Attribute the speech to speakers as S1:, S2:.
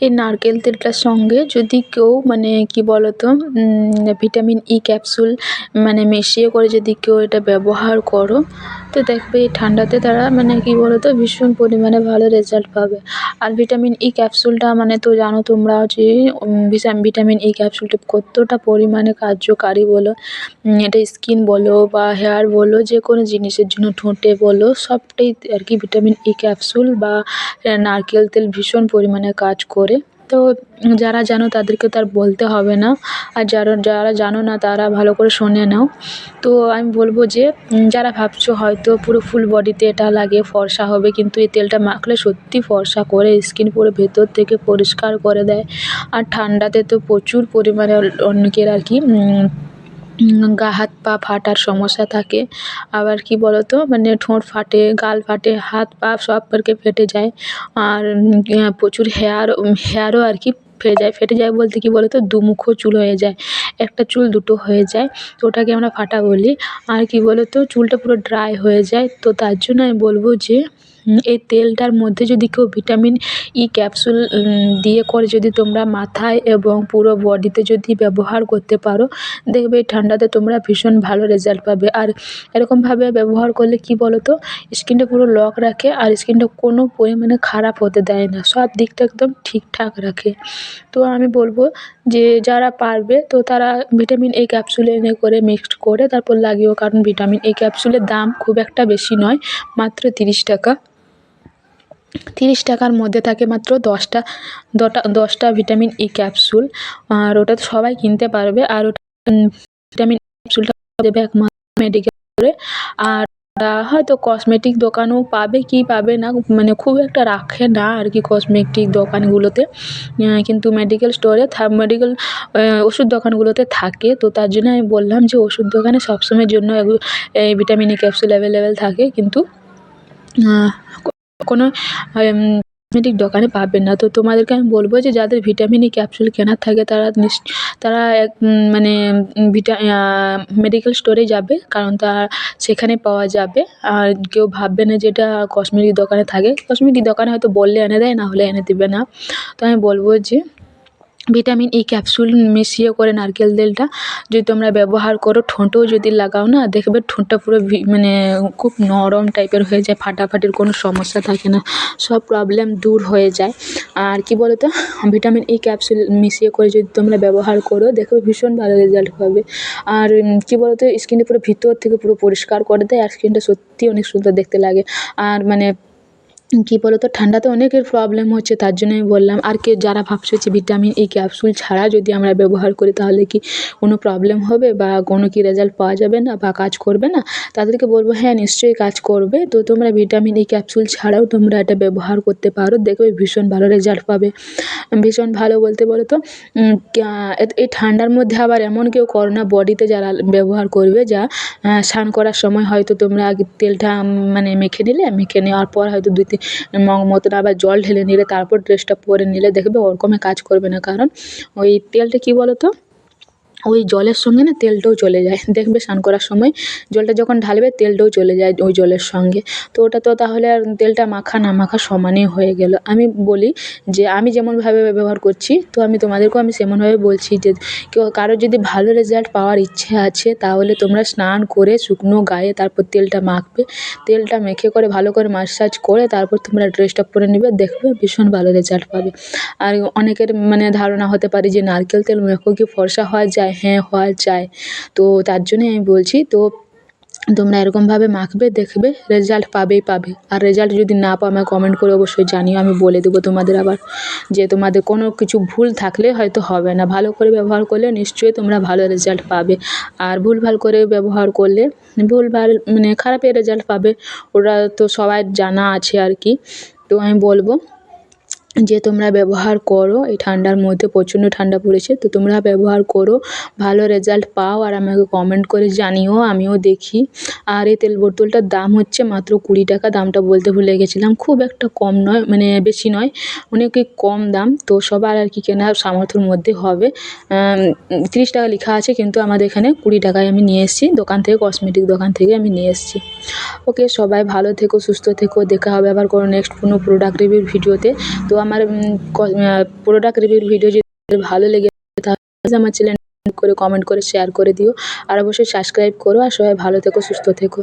S1: এই নারকেল তেলটার সঙ্গে যদি কেউ মানে কি বলতো ভিটামিন ই ক্যাপসুল মানে মিশিয়ে করে যদি কেউ এটা ব্যবহার করো তো দেখবে এই ঠান্ডাতে তারা মানে কী বলো তো ভীষণ পরিমাণে ভালো রেজাল্ট পাবে। আর ভিটামিন ই ক্যাপসুলটা মানে তো জানো তোমরা যে ভিটামিন ই ক্যাপসুলটা কতটা পরিমাণে কার্যকারী বলো এটা স্কিন বলো বা হেয়ার বলো, যে কোনো জিনিসের জন্য, ঠোঁটে বলো, সবটাই আর কি ভিটামিন ই ক্যাপসুল বা নারকেল তেল ভীষণ পরিমাণে কাজ করে। তো যারা জানো তাদেরকে তো আর বলতে হবে না। আর যারা যারা জানো না তারা ভালো করে শুনে নাও। তো আমি বলব যে যারা ভাবছ হয়তো পুরো ফুল বডিতে এটা লাগে ফর্সা হবে, কিন্তু এই তেলটা মাখলে সত্যি ফর্সা করে স্কিন পুরো ভেতর থেকে পরিষ্কার করে দেয়। আর ঠান্ডাতে তো প্রচুর পরিমাণে অনেকের আর কি গা, হাত, পা ফাটার সমস্যা থাকে। আবার কী বলো তো মানে ঠোঁট ফাটে, গাল ফাটে, হাত, পা সব আর ফেটে যায়। আর প্রচুর হেয়ার হেয়ারও আর কি ফেটে যায়। ফেটে যায় বলতে কী বলো তো দুমুখো চুল হয়ে যায়। একটা চুল দুটো হয়ে যায়। তো ওটাকে আমরা ফাটা বলি। আর কী বলো তো চুলটা পুরো ড্রাই হয়ে যায়। তো তার জন্য আমি বলব যে এই তেলটার মধ্যে যদি কেউ ভিটামিন ই ক্যাপসুল দিয়ে করে যদি তোমরা মাথায় এবং পুরো বডিতে যদি ব্যবহার করতে পারো, দেখবে এই ঠান্ডাতে তোমরা ভীষণ ভালো রেজাল্ট পাবে। আর এরকমভাবে ব্যবহার করলে কী বলো তো স্কিনটা পুরো লক রাখে আর স্কিনটা কোনো পরিমাণে খারাপ হতে দেয় না। সব দিকটা একদম ঠিকঠাক রাখে। তো আমি বলব যে, যারা পারবে, তো তারা ভিটামিন এ ক্যাপসুল এনে করে মিক্সড করে তারপর লাগিও। কারণ ভিটামিন এ ক্যাপসুলের দাম খুব একটা বেশি নয়, মাত্র তিরিশ টাকা। তিরিশ টাকার মধ্যে থাকে মাত্র দশটা, দটা, দশটা ভিটামিন ই ক্যাপসুল। আর ওটা সবাই কিনতে পারবে, আর ওটা ভিটামিন ক্যাপসুলটা দেবে একমাত্র মেডিকেলে আর হয়তো কসমেটিক দোকানও পাবে, কি পাবে না মানে খুব একটা রাখে না আর কি কসমেটিক দোকানগুলোতে। কিন্তু মেডিকেল স্টোরে মেডিকেল ওষুধ দোকানগুলোতে থাকে। তো তার জন্য আমি বললাম যে ওষুধ দোকানে সবসময়ের জন্য এই ভিটামিন ই ক্যাপসুল অ্যাভেলেবেল থাকে। কিন্তু কোনো কসমেটিক দোকানে পাবেন না। তো তোমাদেরকে আমি বলব যে, যাদের ভিটামিন ই ক্যাপসুল কেনার থাকে, তারা তারা এক মানে ভিটা মেডিকেল স্টোরে যাবে, কারণ তা সেখানে পাওয়া যাবে। আর কেউ ভাববে না যেটা কসমেটিক দোকানে থাকে। কসমেটিক দোকানে হয়তো বললে এনে দেয়, না হলে এনে দেবে না। তো আমি বলব যে ভিটামিন ই ক্যাপসুল মিশিয়ে করে নারকেল তেলটা যদি তোমরা ব্যবহার করো, ঠোঁটেও যদি লাগাও না, দেখবে ঠোঁটটা পুরো মানে খুব নরম টাইপের হয়ে যায়, ফাটাফাটির কোনো সমস্যা থাকে না, সব প্রবলেম দূর হয়ে যায়। আর কি বলো তো ভিটামিন ই ক্যাপসুল মিশিয়ে করে যদি তোমরা ব্যবহার করো, দেখবে ভীষণ ভালো রেজাল্ট হবে আর কি বলো তো স্কিনটা পুরো ভিতর থেকে পুরো পরিষ্কার করে দেয়, আর স্কিনটা সত্যি অনেক সুন্দর দেখতে লাগে। আর মানে কী বলো তো ঠান্ডাতে অনেকের প্রবলেম হচ্ছে, তার জন্য আমি বললাম, আর কে যারা ভাবছ যে ভিটামিন এই ক্যাপসুল ছাড়া যদি আমরা ব্যবহার করি, তাহলে কি কোনো প্রবলেম হবে বা কোনো কি রেজাল্ট পাওয়া যাবে না বা কাজ করবে না? তাদেরকে বলব হ্যাঁ নিশ্চয়ই কাজ করবে। তো তোমরা ভিটামিন এই ক্যাপসুল ছাড়াও তোমরা এটা ব্যবহার করতে পারো। দেখবে ভীষণ ভালো রেজাল্ট পাবে। ভীষণ ভালো বলতে বলো তো এই ঠান্ডার মধ্যে আবার এমন কেউ করো না বডিতে যারা ব্যবহার করবে, যা স্নান করার সময় হয়তো তোমরা তেলটা মানে মেখে নিলে, মেখে নেওয়ার পর হয়তো দুই মতন আবার জল ঢেলে নিলে, তারপর ড্রেসটা পরে নিলে দেখবে ওরকমই কাজ করবে না। কারণ ওই তেলটা কী বলো তো ওই জলের সঙ্গে না তেলটাও চলে যায়। দেখবে স্নান করার সময় জলটা যখন ঢালবে তেলটাও চলে যায় ওই জলের সঙ্গে। তো ওটা তো তাহলে আর তেলটা মাখা না মাখা সমানই হয়ে গেল। আমি বলি যে আমি যেমনভাবে ব্যবহার করছি, তো আমি তোমাদেরকেও আমি সেমনভাবে বলছি যে কেউ কারোর যদি ভালো রেজাল্ট পাওয়ার ইচ্ছে আছে, তাহলে তোমরা স্নান করে শুকনো গায়ে তারপর তেলটা মাখবে। তেলটা মেখে করে ভালো করে মাসাজ করে তারপর তোমরা ড্রেসটা পরে নেবে, দেখবে ভীষণ ভালো রেজাল্ট পাবে। আর অনেকের মানে ধারণা হতে পারে যে নারকেল তেল মেখো কি ফর্সা হওয়া যায়? হ্যাঁ হওয়া যায়। তো তার জন্যই আমি বলছি, তো তোমরা এরকমভাবে মাখবে, দেখবে রেজাল্ট পাবেই পাবে। আর রেজাল্ট যদি না পাও আমাকে কমেন্ট করে অবশ্যই জানিও, আমি বলে দেবো তোমাদের আবার যে তোমাদের কোনো কিছু ভুল থাকলে হয়তো হবে না। ভালো করে ব্যবহার করলে নিশ্চয়ই তোমরা ভালো রেজাল্ট পাবে। আর ভুলভাল করে ব্যবহার করলে ভুলভাল মানে খারাপের রেজাল্ট পাবে, ওরা তো সবাই জানা আছে আর কি। তো আমি বলব যে তোমরা ব্যবহার করো, এই ঠান্ডার মধ্যে প্রচণ্ড ঠান্ডা পড়েছে, তো তোমরা ব্যবহার করো, ভালো রেজাল্ট পাও আর আমাকে কমেন্ট করে জানিও, আমিও দেখি। আর এই তেল বোতলটার দাম হচ্ছে মাত্র কুড়ি টাকা, দামটা বলতে ভুলে গেছিলাম, খুব একটা কম নয় মানে বেশি নয় অনেকই কম দাম, তো সবার আর কি কেনার সামর্থ্যর মধ্যে হবে। তিরিশ টাকা লেখা আছে, কিন্তু আমাদের এখানে কুড়ি টাকায় আমি নিয়ে এসেছি, দোকান থেকে কসমেটিক দোকান থেকে আমি নিয়ে এসেছি। ওকে সবাই ভালো থেকো, সুস্থ থেকো, দেখা হবে আবার কোনো নেক্সট কোনো প্রোডাক্ট রিভিউর ভিডিওতে, তো আমার প্রোডাক্ট রিভিউর ভিডিও যদি ভালো লেগে তাহলে আমার চ্যানেল করে কমেন্ট করে শেয়ার করে দিও। আর অবশ্যই সাবস্ক্রাইব করো। আর সবাই ভালো থেকো, সুস্থ থেকো।